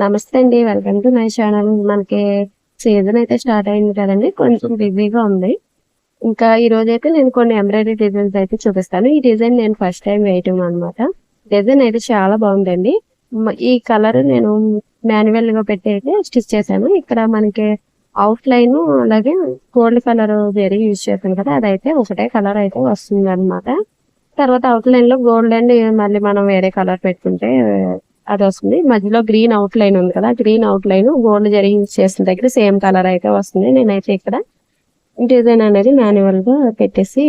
నమస్తే అండి. Welcome to my channel మనకి సీజన్ అయితే స్టార్ట్ అయింది కదండి. కొంచెం బిజీగా ఉంది. ఇంకా ఈ రోజు అయితే నేను కొన్ని ఎంబ్రాయిడరీ డిజైన్స్ అయితే చూపిస్తాను. ఈ డిజైన్ నేను ఫస్ట్ టైం వేయటం అనమాట డిజైన్ అయితే చాలా బాగుందండి. ఈ కలర్ నేను మాన్యువల్గా పెట్టి అయితే స్టిచ్ చేశాను. ఇక్కడ మనకి అవుట్ లైన్ అలాగే గోల్డ్ కలర్ వేరే యూజ్ చేశాను కదా. అదైతే ఒకటే కలర్ అయితే వస్తుంది అనమాట తర్వాత అవుట్ లైన్లో గోల్డ్ అండ్ మళ్ళీ మనం వేరే కలర్ పెట్టుకుంటే అది వస్తుంది. మధ్యలో గ్రీన్ అవుట్ లైన్ ఉంది కదా గ్రీన్ అవుట్ లైన్ గోల్డ్ జరిగి చేసిన దగ్గర సేమ్ కలర్ అయితే వస్తుంది. నేనైతే ఇక్కడ డిజైన్ అనేది మాన్యువల్గా పెట్టేసి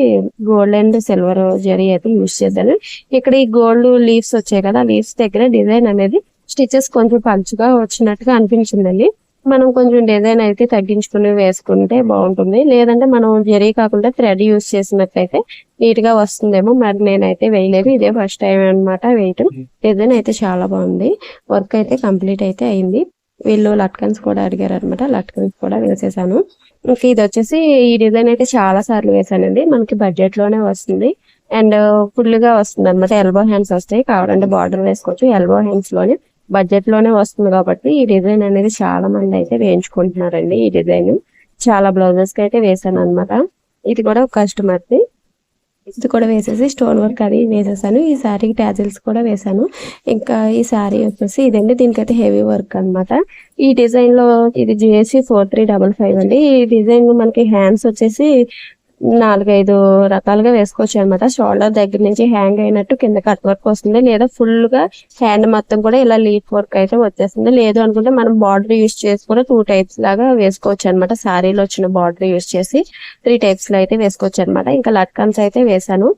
గోల్డ్ అండ్ సిల్వర్ జరీ అయితే యూజ్ చేశాను ఇక్కడ ఈ గోల్డ్ లీవ్స్ వచ్చాయి కదా లీవ్స్ దగ్గర డిజైన్ అనేది స్టిచెస్ కొంచెం పలుచుగా వచ్చినట్టుగా అనిపించిందండి. మనం కొంచెం డిజైన్ అయితే తగ్గించుకుని వేసుకుంటే బాగుంటుంది. లేదంటే మనం జరీ కాకుండా థ్రెడ్ యూజ్ చేసినట్లయితే నీట్గా వస్తుందేమో. మరి నేనైతే వేయలేదు. ఇదే ఫస్ట్ టైం అన్నమాట వేయటం డిజైన్ అయితే చాలా బాగుంది. వర్క్ అయితే కంప్లీట్ అయితే అయింది. వీళ్ళు లట్కన్స్ కూడా అడిగారు అనమాట లట్కన్స్ కూడా వేసేసాను. ఇంకా ఇది వచ్చేసి ఈ డిజైన్ అయితే చాలా సార్లు వేసానండి. మనకి బడ్జెట్లోనే వస్తుంది. అండ్ ఫుల్గా వస్తుంది అనమాట ఎల్బో హ్యాండ్స్ వస్తాయి. కావాలంటే బార్డర్ వేసుకోవచ్చు. ఎల్బో హ్యాండ్స్లోనే బడ్జెట్లోనే వస్తుంది కాబట్టి ఈ డిజైన్ అనేది చాలా మంది అయితే వేయించుకుంటున్నారండి ఈ డిజైన్. చాలా బ్లౌజెస్కి అయితే వేసాను అనమాట ఇది కూడా ఒక కస్టమర్ ది ఇది కూడా వేసేసి స్టోన్ వర్క్ అది వేసేసాను. ఈ శారీకి ట్యాజిల్స్ కూడా వేసాను. ఇంకా ఈ శారీ వచ్చేసి ఇదండి. దీనికైతే హెవీ వర్క్ అన్నమాట. ఈ డిజైన్లో ఇది GSC four three double five అండి. ఈ డిజైన్ మనకి హ్యాండ్స్ వచ్చేసి నాలుగైదు రకాలుగా వేసుకోవచ్చు అనమాట షోల్డర్ దగ్గర నుంచి హ్యాంగ్ అయినట్టు కింద కట్ వర్క్ వస్తుంది. లేదా ఫుల్గా హ్యాండ్ మొత్తం కూడా ఇలా లీఫ్ వర్క్ అయితే వచ్చేస్తుంది. లేదు అనుకుంటే మనం బార్డర్ యూస్ చేసి కూడా టూ టైప్స్ లాగా వేసుకోవచ్చు అనమాట శారీలో వచ్చిన బార్డర్ యూస్ చేసి త్రీ టైప్స్లో అయితే వేసుకోవచ్చు అనమాట ఇంకా లట్కన్స్ అయితే వేసాను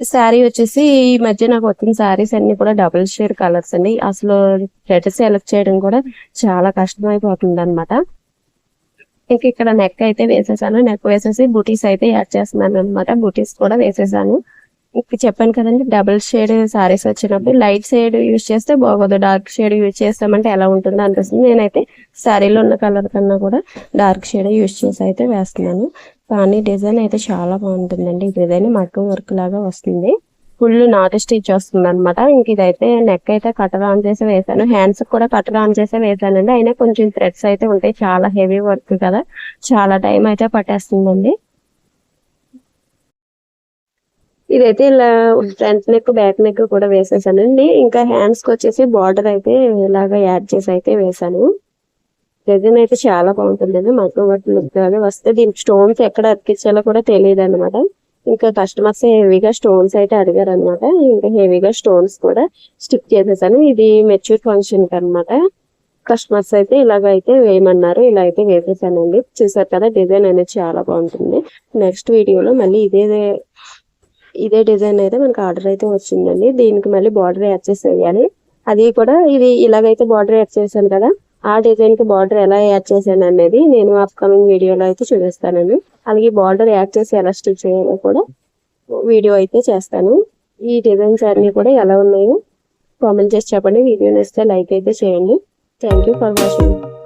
శారీ వచ్చేసి ఈ మధ్య నాకు వచ్చిన శారీస్ అన్ని కూడా డబుల్ షేడ్ కలర్స్ అండి. అసలు రెడ్ సెలెక్ట్ చేయడం కూడా చాలా కష్టం అయిపోతుంది అనమాట ఇంక ఇక్కడ నెక్ అయితే వేసేసాను. నెక్ వేసేసి బూటీస్ అయితే యాడ్ చేస్తున్నాను అనమాట బూటీస్ కూడా వేసేసాను. ఇప్పుడు చెప్పాను కదండి డబుల్ షేడ్ సారీస్ వచ్చినప్పుడు లైట్ షేడ్ యూజ్ చేస్తే బాగోదు. డార్క్ షేడ్ యూజ్ చేస్తామంటే ఎలా ఉంటుందో అనిపిస్తుంది. నేనైతే శారీలో ఉన్న కలర్ కన్నా కూడా డార్క్ షేడ్ యూజ్ చేసి అయితే వేస్తున్నాను. కానీ డిజైన్ అయితే చాలా బాగుంటుందండి. ఈ డిజైన్ మగ్గం వర్క్ లాగా వస్తుంది. ఫుల్ నాట్ స్టిచ్ వస్తుంది అనమాట ఇంక ఇదైతే నెక్ అయితే కట్టర్ ఆన్ చేసి వేసాను. హ్యాండ్స్ కూడా కట్టర్ ఆన్ చేసి వేసానండి. అయినా కొంచెం థ్రెడ్స్ అయితే ఉంటాయి. చాలా హెవీ వర్క్ కదా. చాలా టైం అయితే పట్టేస్తుందండి. ఇదైతే ఇలా ఫ్రంట్ నెక్ బ్యాక్ నెక్ కూడా వేసేసానండి. ఇంకా హ్యాండ్స్కి వచ్చేసి బార్డర్ అయితే ఇలాగా యాడ్ చేసి అయితే వేసాను. డిజైన్ అయితే చాలా బాగుంటుందండి. మగ్గం వర్క్ లుక్ వస్తే దీనికి స్టోన్స్ ఎక్కడ అతికించాలో కూడా తెలియదు అనమాట ఇంకా కస్టమర్స్ హెవీగా స్టోన్స్ అయితే అడిగారు అనమాట ఇంకా హెవీగా స్టోన్స్ కూడా స్టిక్ చేసేసాను. ఇది మెచ్యూర్ ఫంక్షన్కి అనమాట కస్టమర్స్ అయితే ఇలాగ అయితే వేయమన్నారు. ఇలా అయితే వేసేసానండి. చూసారు కదా డిజైన్ అనేది చాలా బాగుంటుంది. నెక్స్ట్ వీడియోలో మళ్ళీ ఇదే ఇదే డిజైన్ అయితే మనకి ఆర్డర్ అయితే వచ్చిందండి. దీనికి మళ్ళీ బార్డర్ యాడ్ చేసి వేయాలి. అది కూడా ఇది ఇలాగైతే బార్డర్ యాడ్ చేశాను కదా. ఆ డిజైన్కి బార్డర్ ఎలా యాడ్ చేశాను అనేది నేను అప్కమింగ్ వీడియోలో అయితే చూపిస్తానండి. అలాగే బార్డర్ యాడ్ చేసి ఎలా స్టిచ్ చేయాలో కూడా వీడియో అయితే చేస్తాను. ఈ డిజైన్స్ అన్ని కూడా ఎలా ఉన్నాయో కామెంట్ చేసి చెప్పండి. వీడియో నేస్తే లైక్ అయితే చేయండి. Thank you for watching.